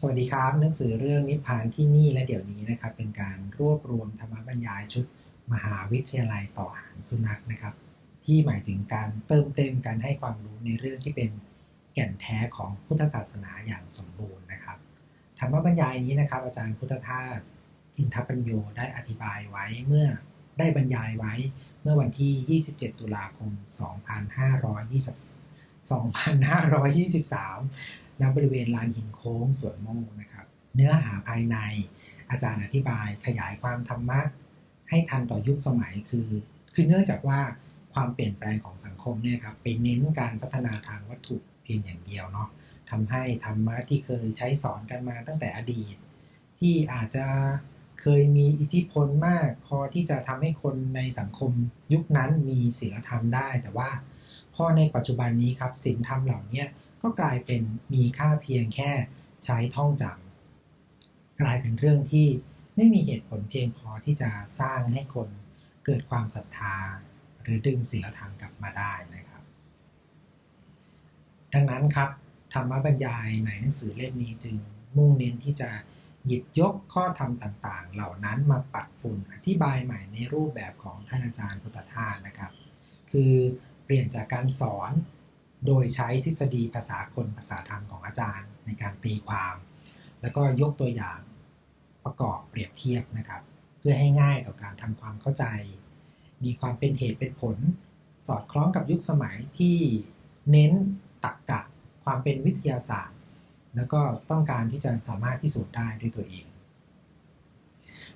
สวัสดีครับ หนังสือเรื่องนิพพานที่นี่และเดี๋ยวนี้นะครับ เป็นการรวบรวมธรรมบรรยายชุดมหาวิทยาลัยต่อหางสุนัขนะครับ ที่หมายถึงการเติมเต็มการให้ความรู้ในเรื่องที่เป็นแก่นแท้ของพุทธศาสนาอย่างสมบูรณ์นะครับ ธรรมบรรยายนี้นะครับ อาจารย์พุทธทาสอินทปัญโยได้อธิบายไว้เมื่อได้บรรยายไว้เมื่อวันที่ 27 ตุลาคม 2520 2523 ณบริเวณลานหินโค้งสวนโมกนะครับ เนื้อหาภายในอาจารย์อธิบายขยายความธรรมะ ให้ทันต่อยุคสมัยคือ คือเนื่องจากว่าความเปลี่ยนแปลงของสังคมเนี่ยครับไปเน้นการพัฒนาทางวัตถุเพียงอย่างเดียวเนาะทำให้ธรรมะที่เคยใช้สอนกันมาตั้งแต่อดีต ที่อาจจะเคยมีอิทธิพลมาก พอที่จะทำให้คนในสังคมยุคนั้นมีศีลธรรมได้ แต่ว่าพอในปัจจุบันนี้ครับศีลธรรมเหล่านี้ ก็กลายเป็นมีค่าเพียงแค่ใช้ท่องจำกลายเป็นเรื่องที่ไม่มีเหตุผลเพียงพอที่จะสร้างให้คนเกิดความศรัทธา หรือดึงศีลธรรมกลับมาได้นะครับ ดังนั้นครับธรรมบรรยายในหนังสือเล่มนี้จึงมุ่งเน้นที่จะหยิบยกข้อธรรมต่างๆ เหล่านั้นมาปัดฝุ่นอธิบายใหม่ในรูปแบบของท่านอาจารย์พุทธทาสนะครับ คือเปลี่ยนจากการสอน โดยใช้ทฤษฎีภาษาคนภาษาธรรมของอาจารย์ในการตีความ แล้วก็ยกตัวอย่างประกอบเปรียบเทียบนะครับ เพื่อให้ง่ายต่อการทำความเข้าใจ มีความเป็นเหตุเป็นผล สอดคล้องกับยุคสมัยที่เน้นตรรกกะ ความเป็นวิทยาศาสตร์ แล้วก็ต้องการที่จะสามารถพิสูจน์ได้ด้วยตัวเอง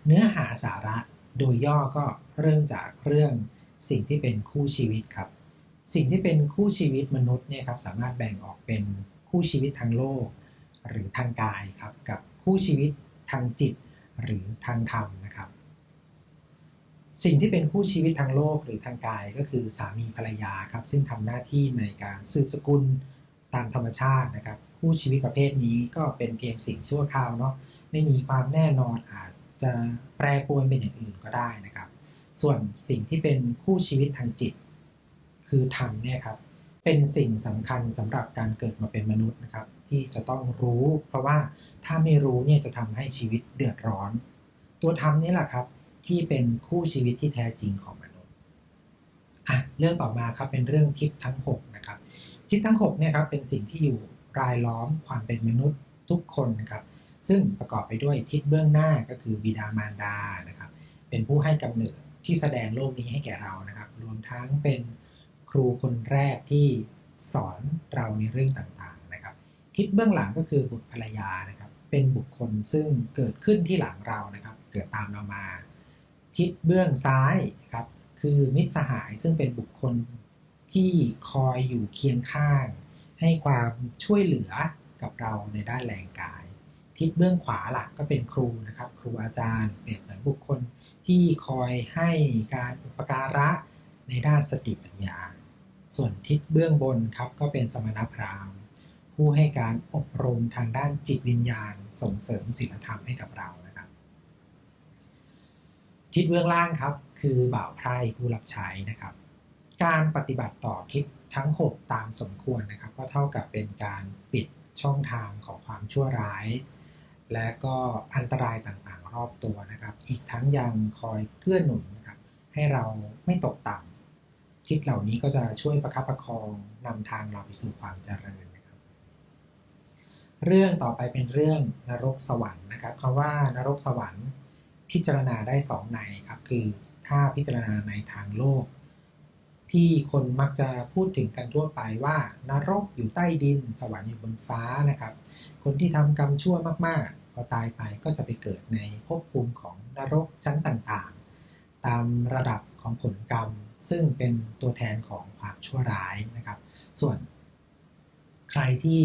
เนื้อหาสาระโดยย่อก็เริ่มจากเรื่องสิ่งที่เป็นคู่ชีวิตครับ สิ่งที่เป็นคู่ชีวิตมนุษย์เนี่ยครับสามารถแบ่งออกเป็นคู่ชีวิตทางโลก หรือทางกายครับกับคู่ชีวิตทางจิตหรือทางธรรมนะครับ สิ่งที่เป็นคู่ชีวิตทางโลกหรือทางกายก็คือสามีภรรยาครับซึ่งทำหน้าที่ในการสืบสกุลตามธรรมชาตินะครับ คู่ชีวิตประเภทนี้ก็เป็นเพียงสิ่งชั่วคราวเนาะไม่มีความแน่นอนอาจจะแปรปรวนเป็นอย่างอื่นก็ได้นะครับ ส่วนสิ่งที่เป็นคู่ชีวิตทางจิต คือธรรมเนี่ยครับเป็นสิ่งสำคัญสำหรับการเกิดมาเป็นมนุษย์นะครับ ที่จะต้องรู้ เพราะว่าถ้าไม่รู้เนี่ยจะทำให้ชีวิตเดือดร้อน ตัวธรรมนี่แหละครับ ที่เป็นคู่ชีวิตที่แท้จริงของมนุษย์อะเรื่องต่อมาครับเป็นเรื่องทิศทั้ง6นะครับทิศทั้ง6เนี่ยครับเป็นสิ่งที่อยู่รายล้อมความเป็นมนุษย์ทุกคนนะครับ ซึ่งประกอบไปด้วยทิศเบื้องหน้าก็คือบิดามารดานะครับ เป็นผู้ให้กำเนิดที่แสดงโลกนี้ให้แก่เรานะครับ รวมทั้งเป็น รูคนแรกที่สอนเราในเรื่องต่างๆนะครับ ทิศเบื้องหลังก็คือบุตรภรรยานะครับ เป็นบุคคลซึ่งเกิดขึ้นที่หลังเรานะครับ เกิดตามเรามา ทิศเบื้องซ้ายครับคือมิตรสหายซึ่งเป็นบุคคลที่คอยอยู่เคียงข้าง ให้ความช่วยเหลือกับเราในด้านแรงกาย ทิศเบื้องขวาหลักก็เป็นครูนะครับ ครูอาจารย์เปรียบเหมือนบุคคลที่คอยให้การอุปการะในด้านสติปัญญา ส่วนทิศเบื้องบนครับก็เป็นสมณพราหมณ์ ผู้ให้การอบรมทางด้านจิตวิญญาณ ส่งเสริมศีลธรรมให้กับเรานะครับ ทิศเบื้องล่างครับคือบ่าวไพร่ผู้รับใช้นะครับ การปฏิบัติต่อทิศทั้ง 6 ตามสมควรนะครับ ก็เท่ากับเป็นการปิดช่องทางของความชั่วร้าย และก็อันตรายต่างๆ รอบตัวนะครับ อีกทั้งยังคอยเกื้อหนุนนะครับให้เราไม่ตกต่ำ ทิศเหล่านี้ก็จะช่วยประคับประคองนำทางเราไปสู่ความเจริญนะครับ เรื่องต่อไปเป็นเรื่องนรกสวรรค์นะครับคำว่านรกสวรรค์พิจารณาได้สองในครับคือถ้าพิจารณาในทางโลก ที่คนมักจะพูดถึงกันทั่วไปว่านรกอยู่ใต้ดิน สวรรค์อยู่บนฟ้านะครับ คนที่ทำกรรมชั่วมากๆ พอตายไปก็จะไปเกิดในภพภูมิของนรกชั้นต่างๆ ตามระดับ ของผลกรรม ซึ่งเป็นตัวแทนของความชั่วร้ายนะครับ ส่วนใครที่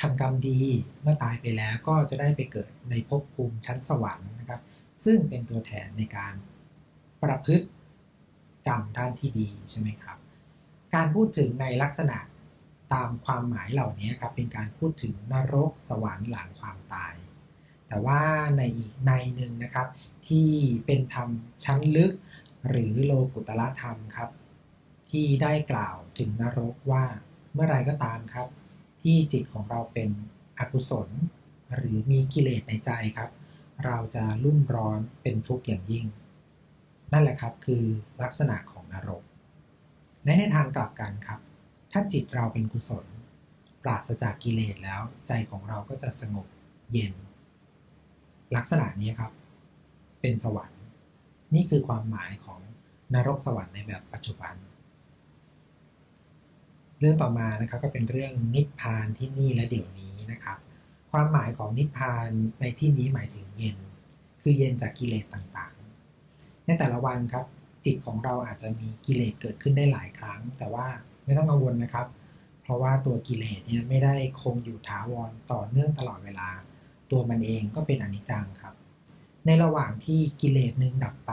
ทำกรรมดีเมื่อตายไปแล้วก็จะได้ไปเกิดในภพภูมิชั้นสวรรค์นะครับ ซึ่งเป็นตัวแทนในการประพฤติกรรมด้านที่ดีใช่ไหมครับ การพูดถึงในลักษณะตามความหมายเหล่านี้ครับเป็นการพูดถึงนรกสวรรค์หลังความตาย แต่ว่าในอีกในหนึ่งนะครับที่เป็นธรรมชั้นลึก หรือโลกุตละธรรมครับ ที่ได้กล่าวถึงนรกว่าเมื่อไรก็ตามครับ ที่จิตของเราเป็นอกุศล หรือมีกิเลสในใจครับ เราจะรุ่มร้อนเป็นทุกข์อย่างยิ่ง นั่นแหละครับคือลักษณะของนรก ในในทางกลับกันครับ ถ้าจิตเราเป็นกุศล ปราศจากกิเลสแล้วใจของเราก็จะสงบเย็น ลักษณะนี้ครับ เป็นสวรรค์ นี่คือความหมายของนรกสวรรค์ในแบบปัจจุบัน เรื่องต่อมานะครับก็เป็นเรื่องนิพพานที่นี่และเดี๋ยวนี้นะครับ ความหมายของนิพพานในที่นี้หมายถึงเย็น คือเย็นจากกิเลสต่างๆ ในแต่ละวันครับจิตของเราอาจจะมีกิเลสเกิดขึ้นได้หลายครั้ง แต่ว่าไม่ต้องกังวลนะครับ เพราะว่าตัวกิเลสเนี่ยไม่ได้คงอยู่ถาวรต่อเนื่องตลอดเวลา ตัวมันเองก็เป็นอนิจจังครับ ในระหว่างที่กิเลสหนึ่งดับไป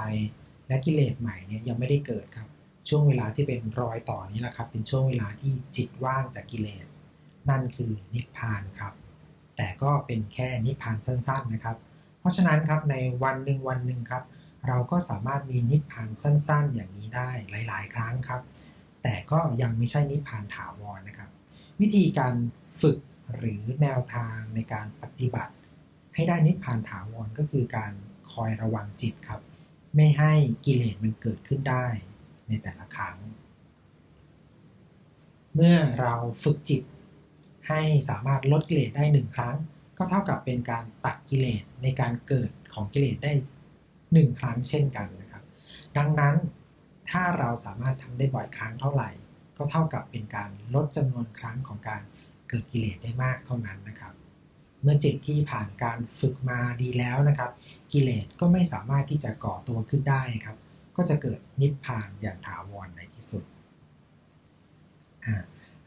และกิเลสใหม่เนี่ยยังไม่ได้เกิดครับ ช่วงเวลาที่เป็นรอยต่อนี้แหละครับ เป็นช่วงเวลาที่จิตว่างจากกิเลส นั่นคือนิพพานครับ แต่ก็เป็นแค่นิพพานสั้นๆนะครับ เพราะฉะนั้นครับในวันหนึ่งวันหนึ่งครับ เราก็สามารถมีนิพพานสั้นๆ อย่างนี้ได้หลายๆ ครั้งครับ แต่ก็ยังไม่ใช่นิพพานถาวรนะครับ วิธีการฝึกหรือแนวทางในการปฏิบัติ ให้ได้นิพพานถาวรก็คือการคอยระวังจิตครับ ไม่ให้กิเลสมันเกิดขึ้นได้ในแต่ละครั้ง เมื่อเราฝึกจิตให้สามารถลดกิเลสได้หนึ่งครั้ง ก็เท่ากับเป็นการตัดกิเลสในการเกิดของกิเลสได้หนึ่งครั้งเช่นกันนะครับ ดังนั้นถ้าเราสามารถทำได้บ่อยครั้งเท่าไหร่ ก็เท่ากับเป็นการลดจำนวนครั้งของการเกิดกิเลสได้มากเท่านั้นนะครับ เมื่อจิตที่ผ่านการฝึกมาดีแล้วนะครับ กิเลสก็ไม่สามารถที่จะก่อตัวขึ้นได้ครับ ก็จะเกิดนิพพานอย่างถาวรในที่สุด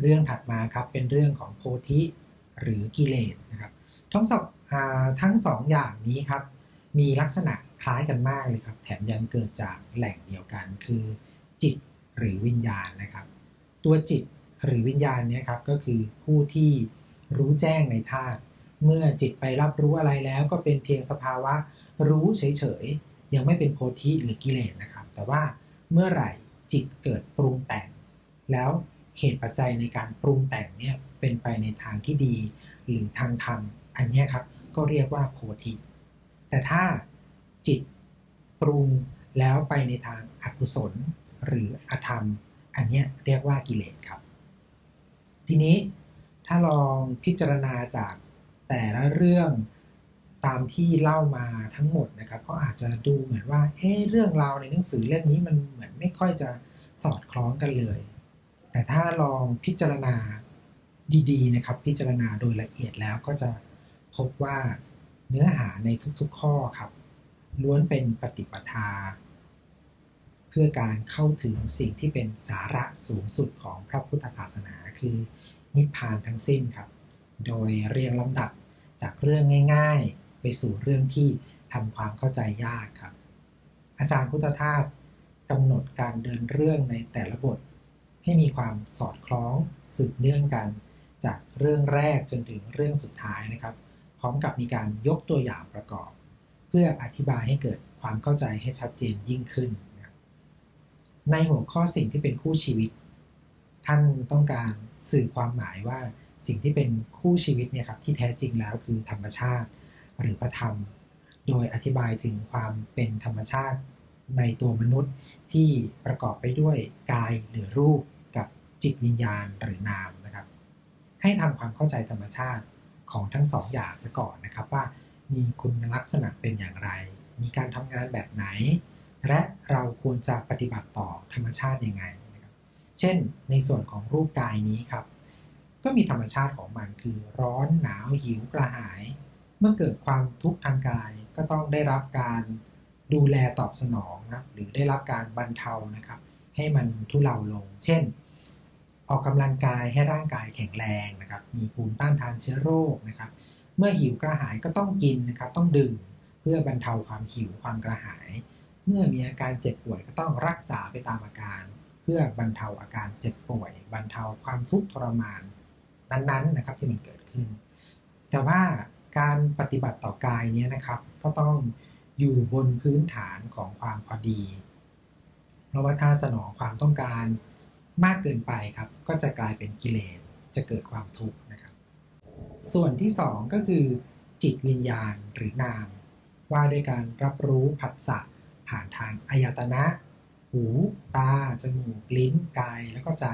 เรื่องถัดมาครับเป็นเรื่องของโพธิหรือกิเลสนะครับ ทั้งสองทั้งสองอย่างนี้ครับ มีลักษณะคล้ายกันมากเลยครับ แถมยังเกิดจากแหล่งเดียวกันคือจิตหรือวิญญาณนะครับ ตัวจิตหรือวิญญาณเนี่ยครับก็คือผู้ที่รู้แจ้งในธาตุ เมื่อจิตไปรับรู้อะไรแล้วก็เป็นเพียงสภาวะรู้เฉยๆ ยังไม่เป็นโพธิหรือกิเลสนะครับ แต่ว่าเมื่อไหร่จิตเกิดปรุงแต่ง แล้วเหตุปัจจัยในการปรุงแต่งเนี่ยเป็นไปในทางที่ดี หรือทางธรรมอันนี้ครับก็เรียกว่าโพธิแต่ถ้าจิตปรุงแล้วไปในทางอกุศล หรืออธรรม อันนี้เรียกว่ากิเลสครับ ทีนี้ถ้าลองพิจารณาจาก แต่ละเรื่องตามที่เล่ามาทั้งหมดนะครับ ก็อาจจะดูเหมือนว่า เอ๊เรื่องราวในหนังสือเล่มนี้มันเหมือนไม่ค่อยจะสอดคล้องกันเลย แต่ถ้าลองพิจารณาดีๆนะครับ พิจารณาโดยละเอียดแล้วก็จะพบว่าเนื้อหาในทุกๆข้อครับ ล้วนเป็นปฏิปทา เพื่อการเข้าถึงสิ่งที่เป็นสาระสูงสุดของพระพุทธศาสนาคือนิพพานทั้งสิ้นครับ โดยเรียงลำดับจากเรื่องง่ายๆ ไปสู่เรื่องที่ทำความเข้าใจยากครับ อาจารย์พุทธทาสกำหนดการเดินเรื่องในแต่ละบท ให้มีความสอดคล้องสืบเนื่องกัน จากเรื่องแรกจนถึงเรื่องสุดท้ายนะครับ พร้อมกับมีการยกตัวอย่างประกอบ เพื่ออธิบายให้เกิดความเข้าใจให้ชัดเจนยิ่งขึ้น ในหัวข้อสิ่งที่เป็นคู่ชีวิต ท่านต้องการสื่อความหมายว่า สิ่งที่เป็นคู่ชีวิตเนี่ยครับที่แท้จริงแล้วคือธรรมชาติหรือพระธรรม โดยอธิบายถึงความเป็นธรรมชาติในตัวมนุษย์ที่ประกอบไปด้วยกายหรือรูปกับจิตวิญญาณหรือนามนะครับ ให้ทำความเข้าใจธรรมชาติของทั้งสองอย่างซะก่อนนะครับว่ามีคุณลักษณะเป็นอย่างไร มีการทำงานแบบไหน และเราควรจะปฏิบัติต่อธรรมชาติยังไงนะครับ เช่น ในส่วนของรูปกายนี้ครับ ก็มีธรรมชาติของมันคือร้อนหนาวหิวกระหาย เมื่อเกิดความทุกข์ทางกายก็ต้องได้รับการดูแลตอบสนองนะหรือได้รับการบรรเทานะครับ ให้มันทุเลาลง เช่น ออกกำลังกายให้ร่างกายแข็งแรงนะครับ มีภูมิต้านทานเชื้อโรคนะครับ เมื่อหิวกระหายก็ต้องกินนะครับ ต้องดื่มเพื่อบรรเทาความหิวความกระหาย เมื่อมีอาการเจ็บป่วยก็ต้องรักษาไปตามอาการ เพื่อบรรเทาอาการเจ็บป่วย บรรเทาความทุกข์ทรมาน นั้นๆนะครับที่มันเกิดขึ้น แต่ว่าการปฏิบัติต่อกายเนี้นะครับ ก็ต้องอยู่บนพื้นฐานของความพอดี เพราะว่าถ้าสนองความต้องการมากเกินไปครับ ก็จะกลายเป็นกิเลสจะเกิดความทุกข์นะครับ ส่วนที่ 2 ก็คือ จิตวิญญาณหรือนาม ว่าด้วยการรับรู้ผัสสะผ่านทางอายตนะ หู ตา จมูก ลิ้น กาย แล้วก็ใจ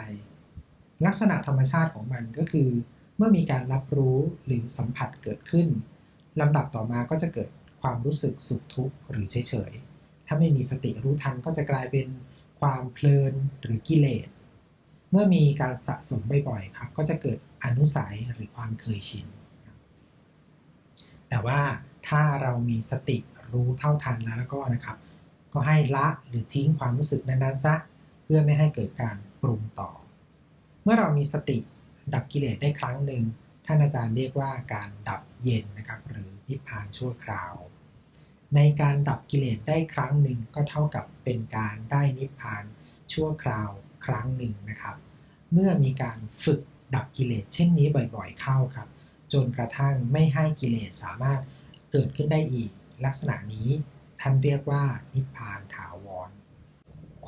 ลักษณะธรรมชาติของมันก็คือ เมื่อมีการรับรู้หรือสัมผัสเกิดขึ้นลำดับต่อมาก็จะเกิดความรู้สึกสุขทุกข์หรือเฉยๆ ถ้าไม่มีสติรู้ทันก็จะกลายเป็นความเพลินหรือกิเลส เมื่อมีการสะสมบ่อยๆครับก็จะเกิดอนุสัยหรือความเคยชิน แต่ว่าถ้าเรามีสติรู้เท่าทันแล้วแล้วก็นะครับ ก็ให้ละหรือทิ้งความรู้สึกนั้นๆซะเพื่อไม่ให้เกิดการปรุงต่อ มื่อเรามีสติดับกิเลสได้ครั้งหนึ่ง ท่านอาจารย์เรียกว่าการดับเย็นนะครับ หรือนิพพานชั่วคราว ในการดับกิเลสได้ครั้งหนึ่งก็เท่ากับเป็นการได้นิพพานชั่วคราวครั้งหนึ่งนะครับ เมื่อมีการฝึกดับกิเลสเช่นนี้บ่อยๆเข้าครับ จนกระทั่งไม่ให้กิเลสสามารถเกิดขึ้นได้อีก ลักษณะนี้ท่านเรียกว่านิพพานถาวร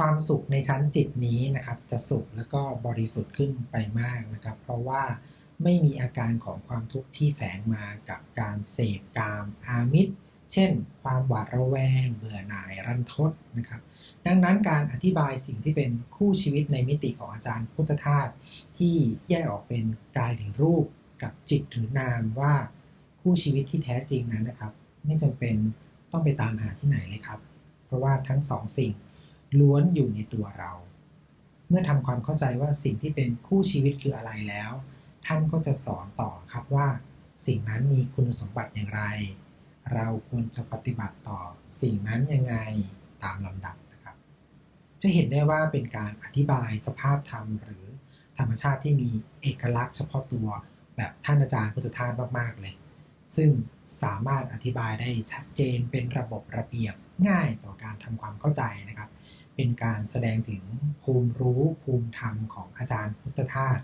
ความสุขในชั้นจิตนี้นะครับ จะสุขแล้วก็บริสุทธิ์ขึ้นไปมากนะครับ เพราะว่าไม่มีอาการของความทุกข์ที่แฝงมากับการเสพกามอามิตร เช่น ความหวาดระแวง เบื่อหน่ายรันทดนะครับ ดังนั้นการอธิบายสิ่งที่เป็นคู่ชีวิตในมิติของอาจารย์พุทธทาสที่แยกออกเป็นกายหรือรูปกับจิตหรือนามว่าคู่ชีวิตที่แท้จริงนั้นนะครับ ไม่จำเป็นต้องไปตามหาที่ไหนเลยครับ เพราะว่าทั้งสองสิ่ง ล้วนอยู่ในตัวเรา เมื่อทำความเข้าใจว่าสิ่งที่เป็นคู่ชีวิตคืออะไรแล้ว ท่านก็จะสอนต่อครับว่า สิ่งนั้นมีคุณสมบัติอย่างไร เราควรจะปฏิบัติต่อสิ่งนั้นยังไงตามลำดับนะครับ จะเห็นได้ว่าเป็นการอธิบายสภาพธรรมหรือธรรมชาติที่มีเอกลักษณ์เฉพาะตัวแบบท่านอาจารย์พุทธทาสมากๆเลย ซึ่งสามารถอธิบายได้ชัดเจนเป็นระบบระเบียบง่ายต่อการทำความเข้าใจนะครับ เป็นการแสดงถึงภูมิรู้ภูมิธรรมของอาจารย์พุทธทาส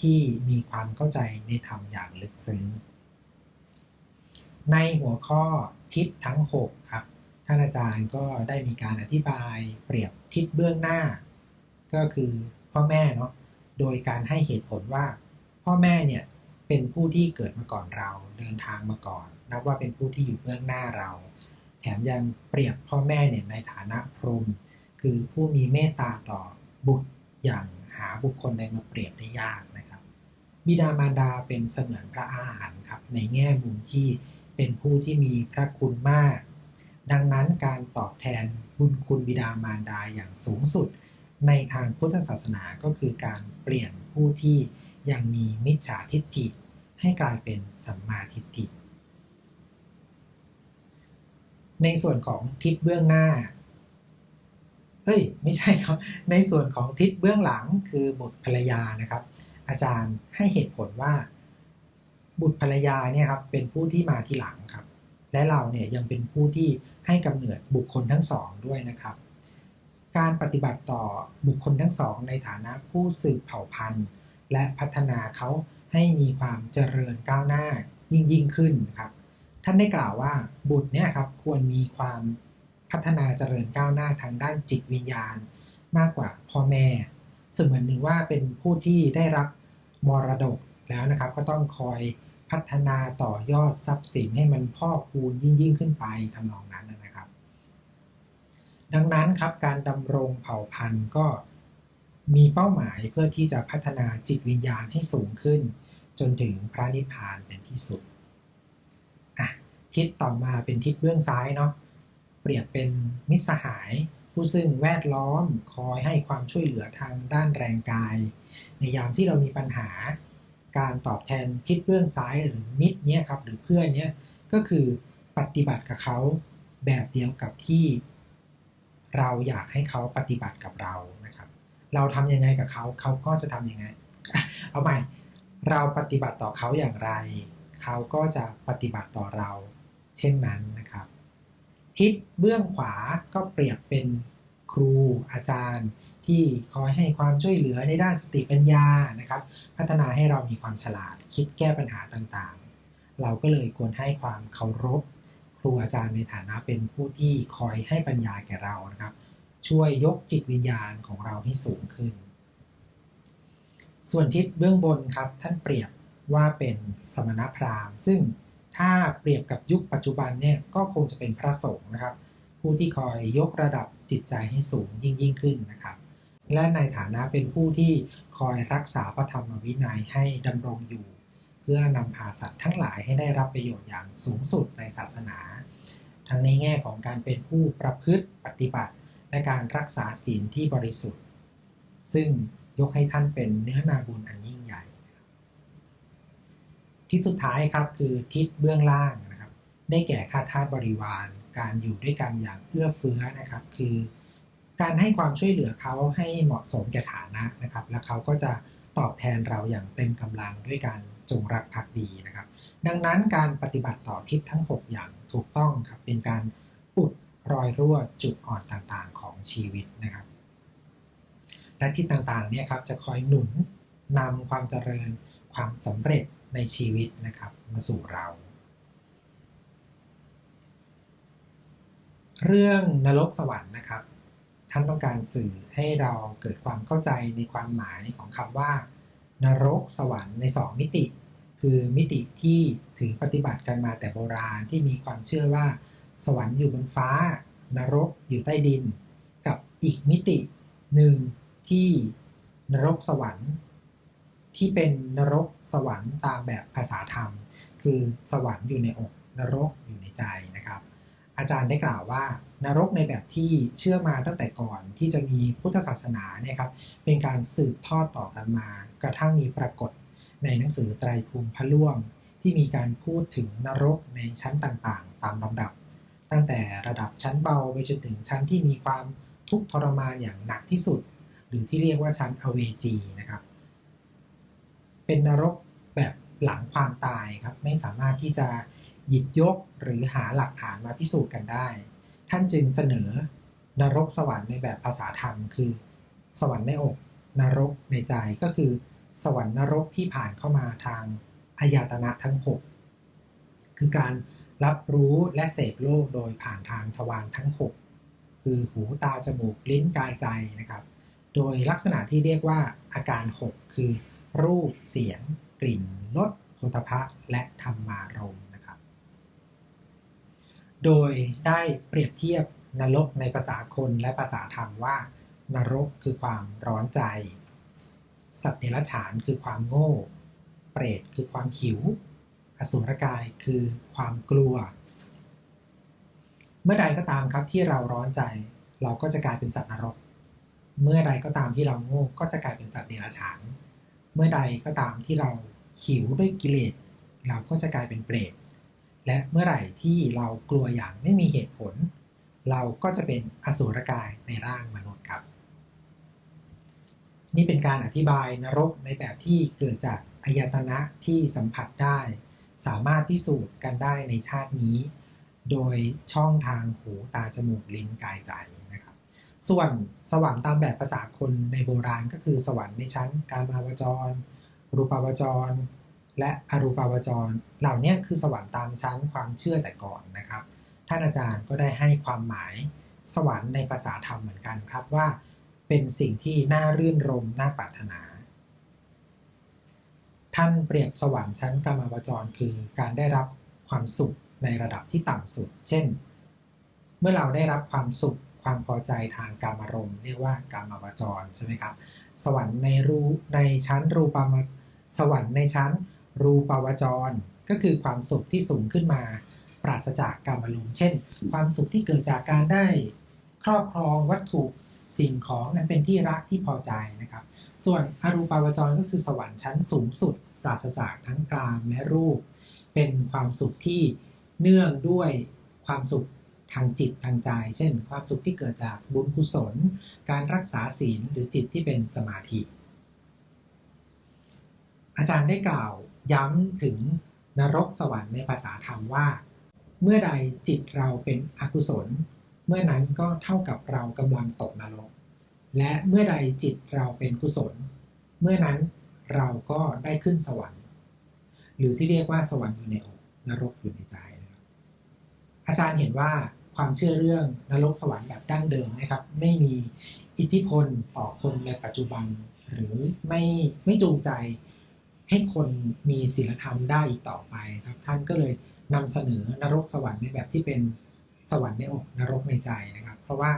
ที่มีความเข้าใจในธรรมอย่างลึกซึ้ง ในหัวข้อทิศทั้ง 6 ครับ ท่านอาจารย์ก็ได้มีการอธิบายเปรียบทิศเบื้องหน้า ก็คือพ่อแม่เนาะโดยการให้เหตุผลว่า พ่อแม่เนี่ยเป็นผู้ที่เกิดมาก่อนเราเดินทางมาก่อน นับว่าเป็นผู้ที่อยู่เบื้องหน้าเรา แถมยังเปรียบพ่อแม่เนี่ยในฐานะพรหม คือผู้มีเมตตาต่อบุตรอย่างหาบุคคลใดมาเปรียบได้ยากนะครับ บิดามารดาเป็นเสมือนพระอาหารครับ ในแง่มุมที่เป็นผู้ที่มีพระคุณมาก ดังนั้นการตอบแทนบุญคุณบิดามารดาอย่างสูงสุด ในทางพุทธศาสนาก็คือการเปลี่ยนผู้ที่ยังมีมิจฉาทิฏฐิ ให้กลายเป็นสัมมาทิฏฐิ ในส่วนของทิศเบื้องหน้า เอ้ย ไม่ใช่ครับ ในส่วนของทิศเบื้องหลังคือบุตรภรรยานะครับ อาจารย์ให้เหตุผลว่า บุตรภรรยาเนี่ยครับเป็นผู้ที่มาทีหลังครับ และเราเนี่ยยังเป็นผู้ที่ให้กำเนิดบุคคลทั้งสองด้วยนะครับ การปฏิบัติต่อบุคคลทั้งสอง ในฐานะผู้สืบเผ่าพันธุ์ และพัฒนาเขาให้มีความเจริญก้าวหน้ายิ่งยิ่งขึ้นครับ ท่านได้กล่าวว่าบุตรเนี่ยครับควรมีความ พัฒนาเจริญก้าวหน้าทางด้านจิตวิญญาณ มากกว่าพ่อแม่เสมือนหนึ่งว่าเป็นผู้ที่ได้รับมรดกแล้วนะครับ ก็ต้องคอยพัฒนาต่อยอดทรัพย์สินให้มันพอกพูนยิ่งยิ่งขึ้นไปทำนองนั้นนะครับ ดังนั้นครับการดำรงเผ่าพันธุ์ก็มีเป้าหมายเพื่อที่จะพัฒนาจิตวิญญาณให้สูงขึ้น จนถึงพระนิพพานเป็นที่สุดอะทิศต่อมาเป็นทิศเบื้องซ้ายเนาะ เปรียบเป็นมิตรสหาย ผู้ซึ่งแวดล้อมคอยให้ความช่วยเหลือทางด้านแรงกาย ในยามที่เรามีปัญหา การตอบแทนทิศเบื้องซ้ายหรือมิตรเนี่ยครับหรือเพื่อนเนี่ยก็คือปฏิบัติกับเขาแบบเดียวกับที่เราอยากให้เขาปฏิบัติกับเรานะครับ เราทำยังไงกับเขาเขาก็จะทำยังไง เอาใหม่ เราปฏิบัติต่อเขาอย่างไร เขาก็จะปฏิบัติต่อเรา เช่นนั้นนะครับ ทิศเบื้องขวาก็เปรียบเป็นครูอาจารย์ ที่คอยให้ความช่วยเหลือในด้านสติปัญญานะครับ พัฒนาให้เรามีความฉลาดคิดแก้ปัญหาต่างๆ เราก็เลยควรให้ความเคารพ ครูอาจารย์ในฐานะเป็นผู้ที่คอยให้ปัญญาแก่เรานะครับ ช่วยยกจิตวิญญาณของเราให้สูงขึ้น ส่วนทิศเบื้องบนครับท่านเปรียบว่าเป็นสมณพราหมณ์ ซึ่ง ถ้าเปรียบกับยุคปัจจุบันเนี่ยก็คงจะเป็นพระสงฆ์นะครับ ผู้ที่คอยยกระดับจิตใจให้สูงยิ่งยิ่งขึ้นนะครับ และในฐานะเป็นผู้ที่คอยรักษาพระธรรมวินัยให้ดำรงอยู่ เพื่อนำพาสัตว์ทั้งหลายให้ได้รับประโยชน์อย่างสูงสุดในศาสนา ทั้งในแง่ของการเป็นผู้ประพฤติปฏิบัติ และการรักษาศีลที่บริสุทธิ์ ซึ่งยกให้ท่านเป็นเนื้อนาบุญอันยิ่งใหญ่ ที่สุดท้ายครับคือทิศเบื้องล่างนะครับ ได้แก่ข้าทาสบริวาร การอยู่ด้วยกันอย่างเอื้อเฟื้อนะครับ คือ การให้ความช่วยเหลือเขาให้เหมาะสมแก่ฐานะนะครับ และเขาก็จะตอบแทนเราอย่างเต็มกำลังด้วยการจงรักภักดีนะครับ ดังนั้นการปฏิบัติต่อทิศทั้ง 6 อย่างถูกต้องครับเป็นการอุดรอยรั่วจุดอ่อนต่างๆของชีวิตนะครับ และทิศต่างๆเนี่ยครับจะคอยหนุนนำความเจริญความสำเร็จ ในชีวิตนะครับมาสู่เรา เรื่องนรกสวรรค์นะครับ ท่านต้องการสื่อให้เราเกิดความเข้าใจในความหมายของคำว่า นรกสวรรค์ในสองมิติ คือมิติที่ถือปฏิบัติกันมาแต่โบราณที่มีความเชื่อว่า สวรรค์อยู่บนฟ้า นรกอยู่ใต้ดิน กับอีกมิติหนึ่งที่นรกสวรรค์ ที่เป็นนรกสวรรค์ตามแบบภาษาธรรม คือสวรรค์อยู่ในอกนรกอยู่ในใจนะครับ อาจารย์ได้กล่าวว่านรกในแบบที่เชื่อมาตั้งแต่ก่อนที่จะมีพุทธศาสนาเนี่ยครับเป็นการสืบทอดต่อกันมา กระทั่งมีปรากฏในหนังสือไตรภูมิพระล่วง ที่มีการพูดถึงนรกในชั้นต่างๆ ตามลำดับ ตั้งแต่ระดับชั้นเบาไปจนถึงชั้นที่มีความทุกข์ทรมานอย่างหนักที่สุด หรือที่เรียกว่าชั้นอเวจีนะครับ เป็นนรกแบบหลังความตายครับ ไม่สามารถที่จะหยิบยกหรือหาหลักฐานมาพิสูจน์กันได้ ท่านจึงเสนอนรกสวรรค์ในแบบภาษาธรรม คือ สวรรค์ในอกนรกในใจก็คือ สวรรค์นรกที่ผ่านเข้ามาทางอายตนะทั้ง 6 คือการรับรู้และเสพโลกโดยผ่านทางทวารทั้ง 6 คือหูตาจมูกลิ้นกายใจนะครับ โดยลักษณะที่เรียกว่าอาการ 6 คือ รูปเสียง กลิ่นรสโผฏฐะและธรรมารมณ์นะครับ โดยได้เปรียบเทียบนรกในภาษาคนและภาษาธรรมว่า นรกคือความร้อนใจ สัตว์เดรัจฉานคือความโง่ เปรตคือความหิว อสุรกายคือความกลัว เมื่อใดก็ตามครับที่เราร้อนใจ เราก็จะกลายเป็นสัตว์นรก เมื่อใดก็ตามที่เราโง่ก็จะกลายเป็นสัตว์เดรัจฉาน เมื่อใดก็ตามที่เราหิวด้วยกิเลส เราก็จะกลายเป็นเปรต และเมื่อไหร่ที่เรากลัวอย่างไม่มีเหตุผล เราก็จะเป็นอสุรกายในร่างมนุษย์ครับ นี่เป็นการอธิบายนรกในแบบที่เกิดจากอายตนะที่สัมผัสได้ สามารถพิสูจน์กันได้ในชาตินี้ โดยช่องทางหูตาจมูกลิ้นกายใจ ส่วนสวรรค์ตามแบบภาษาคนในโบราณก็คือสวรรค์ในชั้นกามาวจร รูปาวจร และอรูปาวจร เหล่านี้คือสวรรค์ตามชั้นความเชื่อแต่ก่อนนะครับ ท่านอาจารย์ก็ได้ให้ความหมายสวรรค์ในภาษาธรรมเหมือนกันครับว่า เป็นสิ่งที่น่ารื่นรมน่าปรารถนา ท่านเปรียบสวรรค์ชั้นกามาวจรคือการได้รับความสุขในระดับที่ต่ำสุด เช่น เมื่อเราได้รับความสุข ความพอใจทางกามารมณ์เรียกว่ากามาวจรใช่ไหมครับสวรรค์ในรูในชั้นรูปามสวรรค์ในชั้นรูปาวจร ก็คือความสุขที่สูงขึ้นมา ปราศจากกามารมณ์เช่น ความสุขที่เกิดจากการได้ ครอบครองวัตถุสิ่งของนั้นเป็นที่รักที่พอใจนะครับ ส่วนอรูปาวจรก็คือสวรรค์ชั้นสูงสุด ปราศจากทั้งกลางและรูป เป็นความสุขที่เนื่องด้วยความสุข ทางจิตทางใจ เช่น ความสุขที่เกิดจากบุญกุศล การรักษาศีลหรือจิตที่เป็นสมาธิ อาจารย์ได้กล่าวย้ำถึงนรกสวรรค์ในภาษาธรรมว่า เมื่อใดจิตเราเป็นอกุศล เมื่อนั้นก็เท่ากับเรากำลังตกนรก และเมื่อใดจิตเราเป็นกุศล เมื่อนั้นเราก็ได้ขึ้นสวรรค์ หรือที่เรียกว่าสวรรค์อยู่ในอกนรกอยู่ในใจนะครับอาจารย์เห็นว่า ความเชื่อเรื่องนรกสวรรค์แบบดั้งเดิมนะครับ ไม่มีอิทธิพลต่อคนในปัจจุบัน หรือไม่ไม่จูงใจให้คนมีศีลธรรมได้อีกต่อไปครับ ท่านก็เลยนำเสนอนรกสวรรค์ในแบบที่เป็นสวรรค์ในอกนรกในใจนะครับ เพราะว่า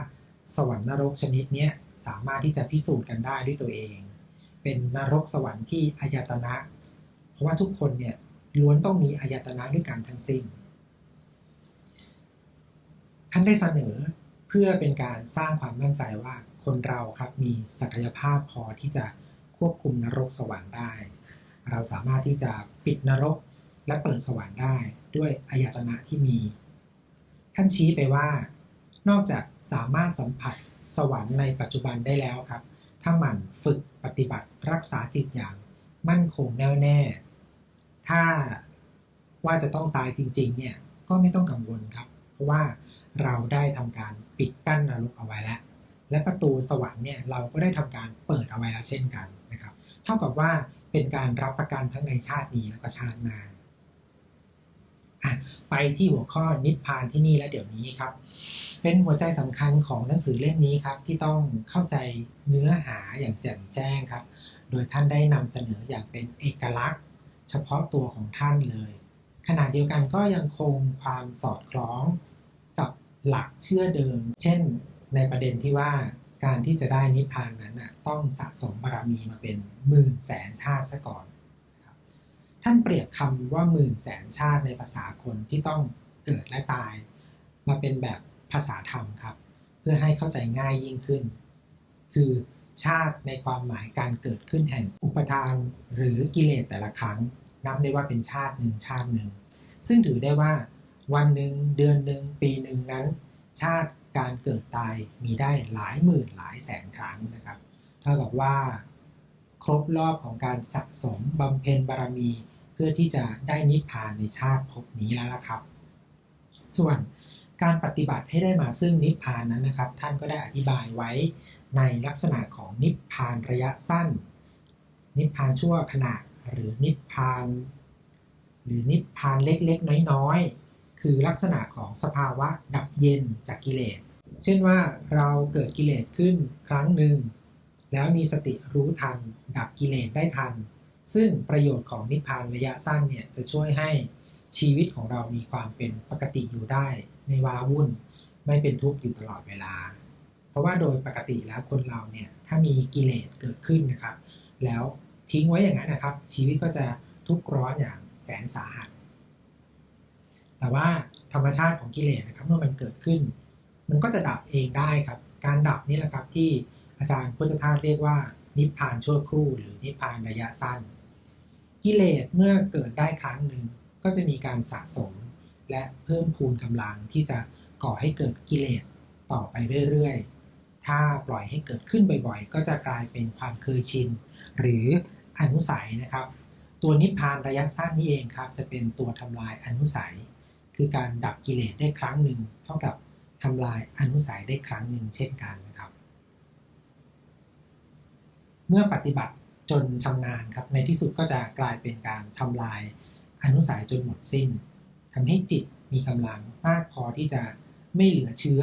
สวรรค์นรกชนิดนี้สามารถที่จะพิสูจน์กันได้ด้วยตัวเอง เป็นนรกสวรรค์ที่อายตนะ เพราะว่าทุกคนเนี่ยล้วนต้องมีอายตนะด้วยกันทั้งสิ้น ท่านได้เสนอเพื่อเป็นการสร้างความมั่นใจว่าคนเราครับมีศักยภาพพอที่จะควบคุมนรกสวรรค์ได้ เราสามารถที่จะปิดนรกและเปิดสวรรค์ได้ด้วยอายตนะที่มี ท่านชี้ไปว่า นอกจากสามารถสัมผัสสวรรค์ในปัจจุบันได้แล้วครับ ถ้าหมั่นฝึกปฏิบัติรักษาจิตอย่างมั่นคงแน่วแน่ ถ้าว่าจะต้องตายจริง ๆ เนี่ยก็ไม่ต้องกังวลครับ เพราะว่า เราได้ทำการปิดกั้นนรกเอาไว้แล้ว และประตูสวรรค์เนี่ยเราก็ได้ทำการเปิดเอาไว้แล้วเช่นกันนะครับ เท่ากับว่าเป็นการรับประกันทั้งในชาตินี้แล้วก็ชาติหน้าอะไปที่หัวข้อนิพพานที่นี่และเดี๋ยวนี้ครับ เป็นหัวใจสำคัญของหนังสือเล่มนี้ครับ ที่ต้องเข้าใจเนื้อหาอย่างแจ่มแจ้งครับ โดยท่านได้นำเสนออย่างเป็นเอกลักษณ์ เฉพาะตัวของท่านเลย ขณะเดียวกันก็ยังคงความสอดคล้อง หลักเชื่อเดิม เช่น ในประเด็นที่ว่าการที่จะได้นิพพานนั้นนะต้องสะสมบารมีมาเป็นหมื่นแสนชาติซะก่อน ท่านเปรียบคำว่าหมื่นแสนชาติในภาษาคนที่ต้องเกิดและตาย มาเป็นแบบภาษาธรรมครับ เพื่อให้เข้าใจง่ายยิ่งขึ้น คือชาติในความหมายการเกิดขึ้นแห่งอุปทาน หรือกิเลสแต่ละครั้ง นับได้ว่าเป็นชาติหนึ่งชาติหนึ่ง ซึ่งถือได้ว่า วันหนึ่งเดือนหนึ่งปีหนึ่งนั้น ชาติการเกิดตายมีได้หลายหมื่นหลายแสนครั้งนะครับเท่ากับว่า ครบรอบของการสะสมบำเพ็ญบารมี เพื่อที่จะได้นิพพานในชาติภพนี้แล้วล่ะครับ ส่วนการปฏิบัติให้ได้มาซึ่งนิพพานนั้นนะครับ ท่านก็ได้อธิบายไว้ในลักษณะของนิพพานระยะสั้น นิพพานชั่วขณะหรือนิพพาน หรือนิพพานเล็กๆ น้อยๆ คือลักษณะของสภาวะดับเย็นจากกิเลส เช่นว่าเราเกิดกิเลสขึ้นครั้งหนึ่ง แล้วมีสติรู้ทัน ดับกิเลสได้ทัน ซึ่งประโยชน์ของนิพพานระยะสั้นเนี่ยจะช่วยให้ชีวิตของเรามีความเป็นปกติอยู่ได้ ไม่ว้าวุ่น ไม่เป็นทุกข์อยู่ตลอดเวลา เพราะว่าโดยปกติแล้วคนเราเนี่ยถ้ามีกิเลสเกิดขึ้นนะครับ แล้วทิ้งไว้อย่างนั้นนะครับ ชีวิตก็จะทุกข์ร้อนอย่างแสนสาหัส แต่ว่าธรรมชาติของกิเลสนะครับเมื่อมันเกิดขึ้น มันก็จะดับเองได้ครับ การดับนี่แหละครับที่อาจารย์พุทธทาสเรียกว่านิพพานชั่วครู่ หรือนิพพานระยะสั้น กิเลสเมื่อเกิดได้ครั้งหนึ่งก็จะมีการสะสม และเพิ่มพูนกำลังที่จะก่อให้เกิดกิเลสต่อไปเรื่อยๆ ถ้าปล่อยให้เกิดขึ้นบ่อยๆ ก็จะกลายเป็นความเคยชิน หรืออนุสัยนะครับ ตัวนิพพานระยะสั้นนี้เองครับ จะเป็นตัวทำลายอนุสัย คือการดับกิเลสได้ครั้งหนึ่งเท่ากับทำลายอนุสัยได้ครั้งหนึ่งเช่นกันนะครับ เมื่อปฏิบัติจนชำนาญครับในที่สุดก็จะกลายเป็นการทำลายอนุสัยจนหมดสิ้นทำให้จิตมีกำลังมากพอที่จะไม่เหลือเชื้อ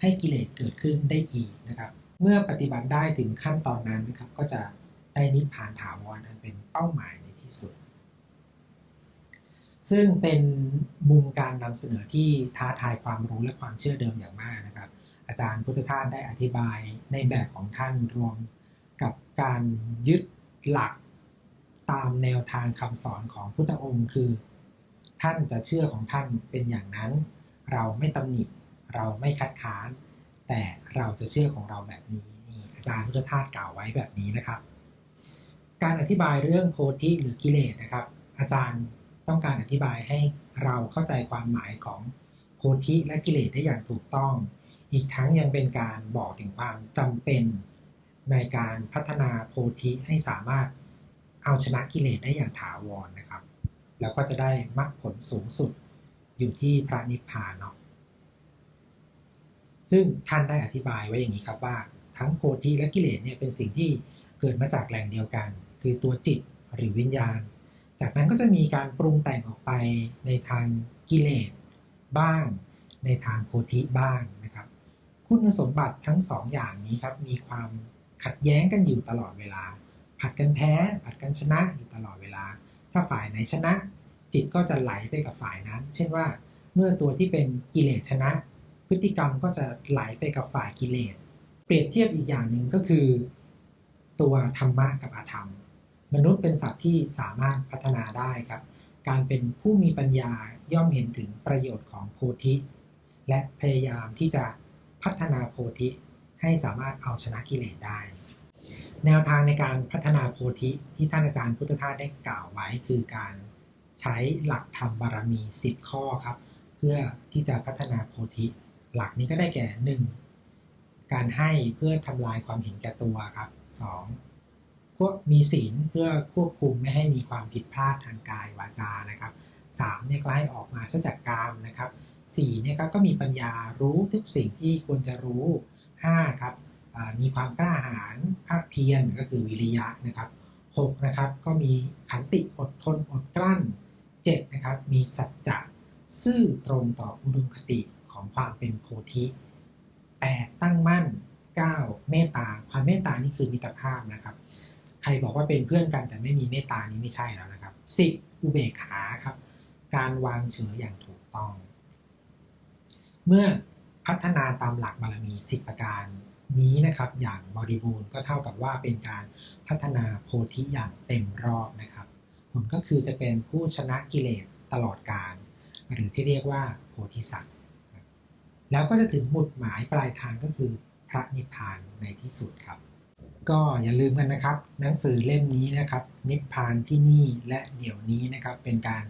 ให้กิเลสเกิดขึ้นได้อีกนะครับ เมื่อปฏิบัติได้ถึงขั้นตอนนั้นนะครับ ก็จะได้นิพพานถาวรอันเป็นเป้าหมายในที่สุด ซึ่งเป็นมุมการนำเสนอที่ท้าทายความรู้และความเชื่อเดิมอย่างมากนะครับ อาจารย์พุทธทาสได้อธิบายในแบบของท่านรวมกับการยึดหลักตามแนวทางคำสอนของพุทธองค์ คือ ท่านจะเชื่อของท่านเป็นอย่างนั้น เราไม่ตำหนิเราไม่คัดค้าน แต่เราจะเชื่อของเราแบบนี้นี่อาจารย์พุทธทาสกล่าวไว้แบบนี้นะครับ การอธิบายเรื่องโพธิหรือกิเลสนะครับ อาจารย์ ต้องการอธิบายให้เราเข้าใจความหมายของโพธิและกิเลสได้อย่างถูกต้อง อีกทั้งยังเป็นการบอกถึงความจำเป็น ในการพัฒนาโพธิให้สามารถเอาชนะกิเลสได้อย่างถาวรนะครับ แล้วก็จะได้มรรคผลสูงสุดอยู่ที่พระนิพพานเนาะซึ่งท่านได้อธิบายไว้อย่างนี้ครับว่า ทั้งโพธิและกิเลสเนี่ยเป็นสิ่งที่เกิดมาจากแหล่งเดียวกัน คือตัวจิตหรือวิญญาณ จากนั้นก็จะมีการปรุงแต่งออกไปในทางกิเลสบ้าง ในทางโพธิบ้างนะครับ คุณสมบัติทั้งสองอย่างนี้ครับมีความขัดแย้งกันอยู่ตลอดเวลา ผัดกันแพ้ ผัดกันชนะอยู่ตลอดเวลา ถ้าฝ่ายไหนชนะ จิตก็จะไหลไปกับฝ่ายนั้น เช่นว่า เมื่อตัวที่เป็นกิเลสชนะ พฤติกรรมก็จะไหลไปกับฝ่ายกิเลส เปรียบเทียบอีกอย่างหนึ่งก็คือ ตัวธรรมะกับอาธรรม มนุษย์เป็นสัตว์ที่สามารถพัฒนาได้ครับ การเป็นผู้มีปัญญาย่อมเห็นถึงประโยชน์ของโพธิ และพยายามที่จะพัฒนาโพธิให้สามารถเอาชนะกิเลสได้ แนวทางในการพัฒนาโพธิที่ท่านอาจารย์พุทธทาสได้กล่าวไว้คือการใช้หลักธรรมบารมี 10 ข้อครับ เพื่อที่จะพัฒนาโพธิ หลักนี้ก็ได้แก่ 1. การให้เพื่อทำลายความเห็นแก่ตัวครับ 2. พวกมีศีลเพื่อควบคุมไม่ให้มีความผิดพลาดทางกายวาจานะครับ 3. เนี่ยก็ให้ออกมาซะจากกามนะครับ 4. เนี่ยครับก็มีปัญญารู้ทุกสิ่งที่ควรจะรู้ 5. ครับมีความกล้าหาญภาคเพียรก็คือวิริยะนะครับ 6. นะครับก็มีขันติอดทนอดกลั้น 7. นะครับมีสัจจะซื่อตรงต่ออุดมคติของความเป็นโพธิ 8. ตั้งมั่น 9. เมตตาความเมตตานี่คือมิตรภาพนะครับ ใครบอกว่าเป็นเพื่อนกันแต่ไม่มีเมตตานี้ไม่ใช่แล้วนะครับ 10. อุเบกขาครับ การวางเฉยอย่างถูกต้อง เมื่อพัฒนาตามหลักบารมี10ประการนี้นะครับอย่างบริบูรณ์ก็เท่ากับว่าเป็นการพัฒนาโพธิอย่างเต็มรอบนะครับ ผลก็คือจะเป็นผู้ชนะกิเลสตลอดกาลหรือที่เรียกว่าโพธิสัตว์แล้วก็จะถึงหมุดหมายปลายทางก็คือพระนิพพานในที่สุดครับ ก็อย่าลืมกันนะครับ หนังสือเล่มนี้นะครับ นิพพานที่นี่และเดี๋ยวนี้นะครับ เป็นการ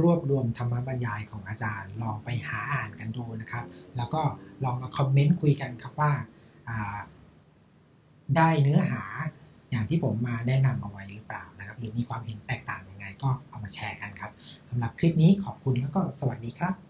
รวบรวมธรรมบรรยายของอาจารย์ ลองไปหาอ่านกันดูนะครับ แล้วก็ลองมาคอมเมนต์คุยกันครับว่าาได้เนื้อหาอย่างที่ผมมาแนะนำเอาไว้หรือเปล่านะครับ หรือมีความเห็นแตกต่างยังไงก็เอามาแชร์กันครับสำหรับคลิปนี้ขอบคุณแล้วก็สวัสดีครับ